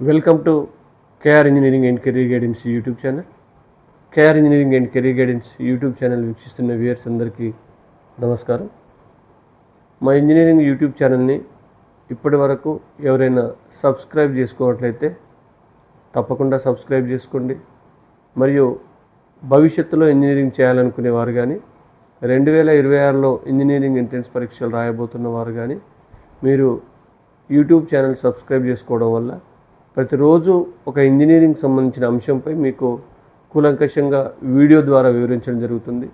Welcome to KR engineering and career guidance YouTube channel. KR engineering and career guidance YouTube channel వీక్షిస్తున్న viewers అందరికీ నమస్కారం. మా engineering YouTube ఛానల్ని ఇప్పటి వరకు ఎవరైనా సబ్స్క్రైబ్ చేసుకోవట్లయితే తప్పకుండా సబ్స్క్రైబ్ చేసుకోండి. మరియు భవిష్యత్తులో ఇంజనీరింగ్ చేయాలనుకునే వారు కానీ రెండు వేల ఇరవై ఆరులో ఇంజనీరింగ్ ఎంట్రన్స్ పరీక్షలు రాయబోతున్న వారు కానీ మీరు యూట్యూబ్ ఛానల్ సబ్స్క్రైబ్ చేసుకోవడం వల్ల ప్రతిరోజు ఒక ఇంజనీరింగ్ సంబంధించిన అంశంపై మీకు కూలంకషంగా వీడియో ద్వారా వివరించడం జరుగుతుంది.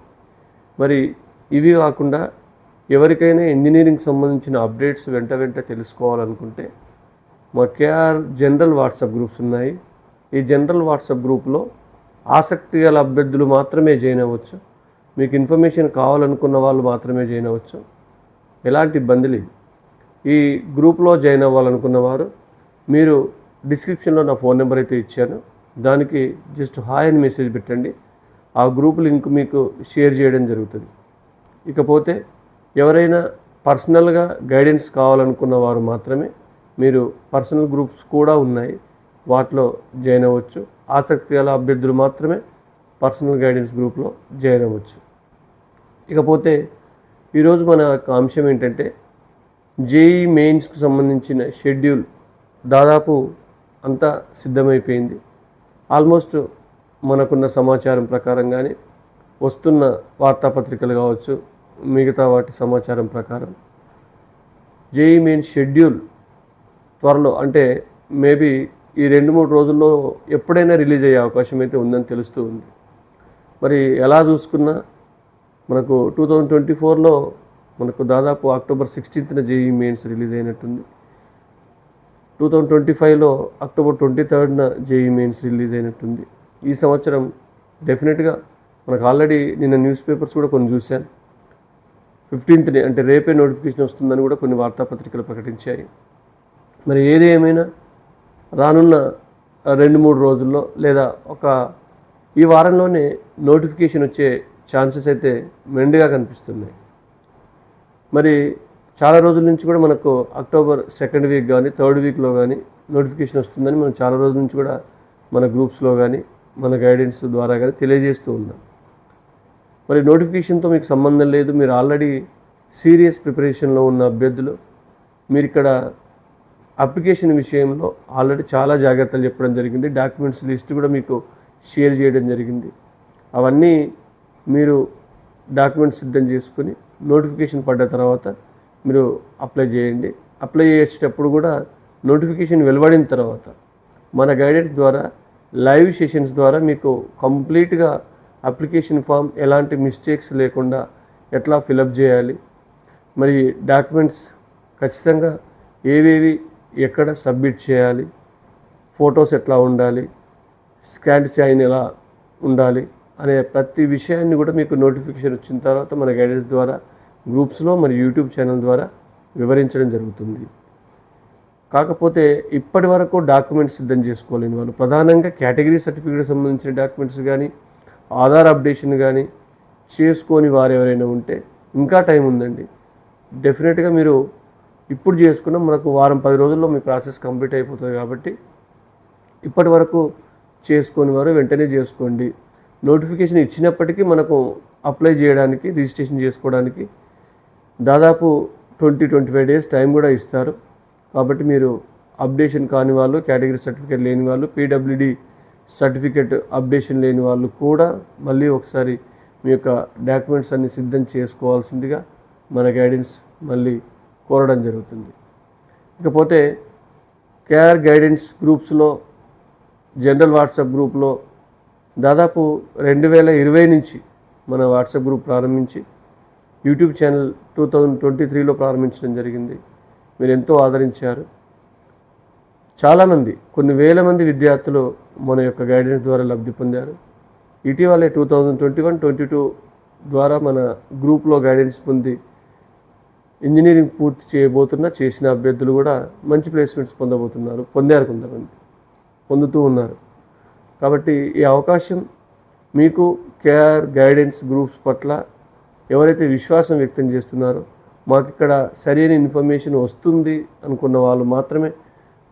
మరి ఇవి కాకుండా ఎవరికైనా ఇంజనీరింగ్ సంబంధించిన అప్డేట్స్ వెంట వెంట తెలుసుకోవాలనుకుంటే మా కేఆర్ జనరల్ వాట్సాప్ గ్రూప్స్ ఉన్నాయి. ఈ జనరల్ వాట్సాప్ గ్రూప్లో ఆసక్తి గల అభ్యర్థులు మాత్రమే జాయిన్ అవ్వచ్చు. మీకు ఇన్ఫర్మేషన్ కావాలనుకున్న వాళ్ళు మాత్రమే జాయిన్ అవ్వచ్చు. ఎలాంటి ఇబ్బంది లేదు. ఈ గ్రూప్లో జాయిన్ అవ్వాలనుకున్న వారు మీరు డిస్క్రిప్షన్లో నా ఫోన్ నెంబర్ అయితే ఇచ్చాను. దానికి జస్ట్ హాయ్ అని మెసేజ్ పెట్టండి. ఆ గ్రూప్ లింక్ మీకు షేర్ చేయడం జరుగుతుంది. ఇకపోతే ఎవరైనా పర్సనల్గా గైడెన్స్ కావాలనుకున్న వారు మాత్రమే మీరు పర్సనల్ గ్రూప్స్ కూడా ఉన్నాయి. వాటిలో జాయిన్ అవ్వచ్చు. ఆసక్తి గల అభ్యర్థులు మాత్రమే పర్సనల్ గైడెన్స్ గ్రూప్లో జాయిన్ అవ్వచ్చు. ఇకపోతే ఈరోజు మన యొక్క అంశం ఏంటంటే జేఈ మెయిన్స్కి సంబంధించిన షెడ్యూల్ దాదాపు అంతా సిద్ధమైపోయింది. ఆల్మోస్ట్ మనకున్న సమాచారం ప్రకారం కానీ వస్తున్న వార్తాపత్రికలు కావచ్చు మిగతా వాటి సమాచారం ప్రకారం. జేఈ మెయిన్ షెడ్యూల్ త్వరలో అంటే మేబీ ఈ రెండు మూడు రోజుల్లో ఎప్పుడైనా రిలీజ్ అయ్యే అవకాశం అయితే ఉందని తెలుస్తూ ఉంది. మరి ఎలా చూసుకున్నా మనకు టూ థౌజండ్ ట్వంటీ ఫోర్లో మనకు దాదాపు అక్టోబర్ సిక్స్టీన్త్న జేఈ మెయిన్స్ రిలీజ్ అయినట్టుంది. టూ థౌజండ్ ట్వంటీ ఫైవ్లో అక్టోబర్ ట్వంటీ థర్డ్న జేఈ మెయిన్స్ రిలీజ్ అయినట్టుంది. ఈ సంవత్సరం డెఫినెట్గా మనకు ఆల్రెడీ నిన్న న్యూస్ పేపర్స్ కూడా కొన్ని చూశాను. ఫిఫ్టీన్త్ని అంటే రేపే నోటిఫికేషన్ వస్తుందని కూడా కొన్ని వార్తాపత్రికలు ప్రకటించాయి. మరి ఏది ఏమైనా రానున్న రెండు మూడు రోజుల్లో లేదా ఒక ఈ వారంలోనే నోటిఫికేషన్ వచ్చే ఛాన్సెస్ అయితే మెండుగా కనిపిస్తున్నాయి. మరి చాలా రోజుల నుంచి కూడా మనకు అక్టోబర్ సెకండ్ వీక్ కానీ థర్డ్ వీక్లో కానీ నోటిఫికేషన్ వస్తుందని మనం చాలా రోజుల నుంచి కూడా మన గ్రూప్స్లో కానీ మన గైడెన్స్ ద్వారా కానీ తెలియజేస్తూ ఉన్నాం. మరి నోటిఫికేషన్తో మీకు సంబంధం లేదు. మీరు ఆల్రెడీ సీరియస్ ప్రిపరేషన్లో ఉన్న అభ్యర్థులు. మీరు ఇక్కడ అప్లికేషన్ విషయంలో ఆల్రెడీ చాలా జాగ్రత్తలు చెప్పడం జరిగింది. డాక్యుమెంట్స్ లిస్ట్ కూడా మీకు షేర్ చేయడం జరిగింది. అవన్నీ మీరు డాక్యుమెంట్స్ సిద్ధం చేసుకుని నోటిఫికేషన్ పడ్డ తర్వాత మీరు అప్లై చేయండి. అప్లై చేసేటప్పుడు కూడా నోటిఫికేషన్ వెలువడిన తర్వాత మన గైడెన్స్ ద్వారా లైవ్ సెషన్స్ ద్వారా మీకు కంప్లీట్గా అప్లికేషన్ ఫామ్ ఎలాంటి మిస్టేక్స్ లేకుండా ఎట్లా ఫిలప్ చేయాలి. మరి డాక్యుమెంట్స్ ఖచ్చితంగా ఏవేవి ఎక్కడ సబ్మిట్ చేయాలి ఫొటోస్ ఎట్లా ఉండాలి స్కాన్ సైన్ ఎలా ఉండాలి అనే ప్రతి విషయాన్ని కూడా మీకు నోటిఫికేషన్ వచ్చిన తర్వాత మన గైడెన్స్ ద్వారా గ్రూప్స్లో మరి యూట్యూబ్ ఛానల్ ద్వారా వివరించడం జరుగుతుంది. కాకపోతే ఇప్పటి వరకు డాక్యుమెంట్స్ సిద్ధం చేసుకోలేని వాళ్ళు ప్రధానంగా కేటగిరీ సర్టిఫికేట్ సంబంధించిన డాక్యుమెంట్స్ కానీ ఆధార్ అప్డేషన్ కానీ చేసుకోని వారు ఎవరైనా ఉంటే ఇంకా టైం ఉందండి. డెఫినెట్గా మీరు ఇప్పుడు చేసుకున్న మనకు వారం పది రోజుల్లో మీ ప్రాసెస్ కంప్లీట్ అయిపోతుంది కాబట్టి ఇప్పటి వరకు చేసుకొని వారు వెంటనే చేసుకోండి. నోటిఫికేషన్ ఇచ్చినప్పటికీ మనకు అప్లై చేయడానికి రిజిస్ట్రేషన్ చేసుకోవడానికి దాదాపు twenty twenty five days time కూడా ఇస్తారు. కాబట్టి మీరు అప్డేషన్ కాని వాళ్ళు కేటగిరీ సర్టిఫికేట్ లేని వాళ్ళు పీడబ్ల్యూడి సర్టిఫికేట్ అప్డేషన్ లేని వాళ్ళు కూడా మళ్ళీ ఒకసారి మీ యొక్క డాక్యుమెంట్స్ అన్ని సిద్ధం చేసుకోవాల్సిందిగా మన గైడెన్స్ మళ్ళీ కోరడం జరుగుతుంది. ఇకపోతే కేఆర్ గైడెన్స్ గ్రూప్స్లో జనరల్ వాట్సాప్ గ్రూప్లో దాదాపు రెండు వేల ఇరవై నుంచి మన వాట్సాప్ గ్రూప్ ప్రారంభించి YouTube channel two thousand twenty త్రీలో ప్రారంభించడం జరిగింది. మీరు ఎంతో ఆదరించారు. చాలామంది కొన్ని వేల మంది విద్యార్థులు మన యొక్క గైడెన్స్ ద్వారా లబ్ధి పొందారు. ఇటీవలే two thousand twenty one twenty two ద్వారా మన గ్రూప్లో గైడెన్స్ పొంది ఇంజనీరింగ్ పూర్తి చేయబోతున్న చేసిన అభ్యర్థులు కూడా మంచి ప్లేస్మెంట్స్ పొందబోతున్నారు. పొందారు కొంతమంది. పొందుతూ ఉన్నారు. కాబట్టి ఈ అవకాశం మీకు కేఆర్ గైడెన్స్ గ్రూప్స్ పట్ల ఎవరైతే విశ్వాసం వ్యక్తం చేస్తున్నారో మాకు ఇక్కడ సరైన ఇన్ఫర్మేషన్ వస్తుంది అనుకున్న వాళ్ళు మాత్రమే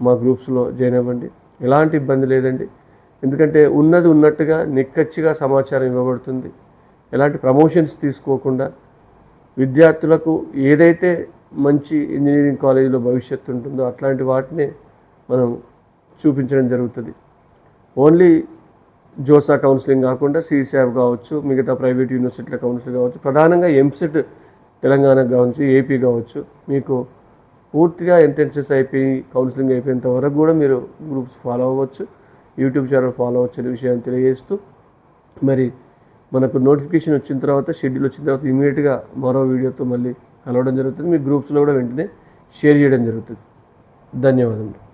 మా గ్రూప్స్లో జాయిన్ అవ్వండి. ఎలాంటి ఇబ్బంది లేదండి. ఎందుకంటే ఉన్నది ఉన్నట్టుగా నిక్కచ్చిగా సమాచారం ఇవ్వబడుతుంది. ఎలాంటి ప్రమోషన్స్ తీసుకోకుండా విద్యార్థులకు ఏదైతే మంచి ఇంజనీరింగ్ కాలేజీలో భవిష్యత్తు ఉంటుందో అట్లాంటి వాటిని మనం చూపించడం జరుగుతుంది. ఓన్లీ జోసా కౌన్సిలింగ్ కాకుండా సిసాబ్ కావచ్చు మిగతా ప్రైవేట్ యూనివర్సిటీల కౌన్సిలింగ్ కావచ్చు ప్రధానంగా ఎంసెట్ తెలంగాణకు కావచ్చు ఏపీ కావచ్చు మీకు పూర్తిగా ఎంట్రెన్సెస్ అయిపోయి కౌన్సిలింగ్ అయిపోయేంత వరకు కూడా మీరు గ్రూప్స్ ఫాలో అవ్వచ్చు యూట్యూబ్ ఛానల్ ఫాలో అవ్వచ్చు అనే విషయాన్ని తెలియజేస్తూ మరి మనకు నోటిఫికేషన్ వచ్చిన తర్వాత షెడ్యూల్ వచ్చిన తర్వాత ఇమీడియట్గా మరో వీడియోతో మళ్ళీ కలవడం జరుగుతుంది. మీ గ్రూప్స్లో కూడా వెంటనే షేర్ చేయడం జరుగుతుంది. ధన్యవాదములు.